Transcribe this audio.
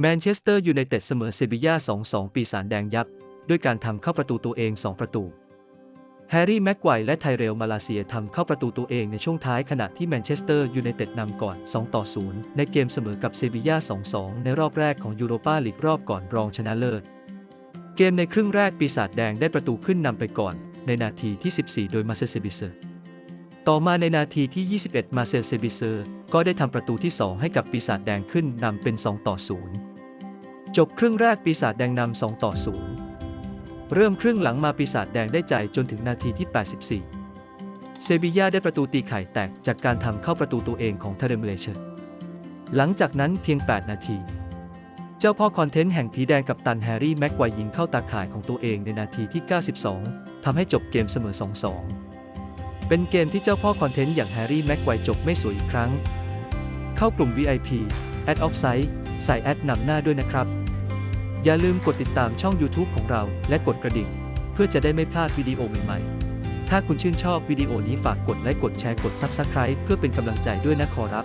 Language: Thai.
แมนเชสเตอร์ยูไนเต็ดเสมอเซบีย่า 2-2 ปีศาจแดงยับ ด้วยการทำเข้าประตูตัวเอง 2 ประตู แฮร์รี่แม็กไกวและไทเรล มาลาเซียทำเข้าประตูตัวเองในช่วงท้ายขณะที่แมนเชสเตอร์ยูไนเต็ดนำก่อน 2 0 ในเกมเสมอกับเซบีย่า 2-2 ในรอบแรกของยูโรปาลีกรอบก่อนรองชนะเลิศ เกมในครึ่งแรกปีศาจแดงได้ประตูขึ้นนำไปก่อน ในนาทีที่ 14 โดยมาเซเซบิเซอร์ ต่อมาในนาทีที่ 21 มาเซลเซบิเซอร์ ก็ได้ทำประตูที่ 2 ให้กับปีศาจแดงขึ้นนำเป็น 2 ต่อ 0 จบครึ่งแรกปีศาจแดงนำ 2 ต่อ 0 เริ่มครึ่งหลังมาปีศาจแดงได้ใจจนถึงนาทีที่ 84 เซบียาได้ประตูตีไข่แตกจากการทำเข้าประตูตัวเองของเทเรมเลเชอร์หลังจากนั้นเพียง 8 นาที เจ้าพ่อคอนเทนต์แห่งผีแดงกับตันแฮร์รี่แม็กไวยิงเข้าตาข่ายของตัวเองในนาทีที่ 92ทำให้จบเกมเสมอ 2-2 เป็นเกมที่เจ้าพ่อคอนเทนต์อย่างแฮร์รี่แม็กไกวจบไม่สวยอีกครั้ง เข้ากลุ่ม VIP แอดออฟไซต์ใส่แอดนำหน้าด้วยนะครับ อย่าลืมกดติดตามช่อง YouTube ของเรา และกดกระดิ่ง เพื่อจะได้ไม่พลาดวิดีโอใหม่ๆ ถ้าคุณชื่นชอบวิดีโอนี้ฝากกดไลค์กดแชร์กด Subscribe เพื่อเป็นกำลังใจด้วยนะขอรับ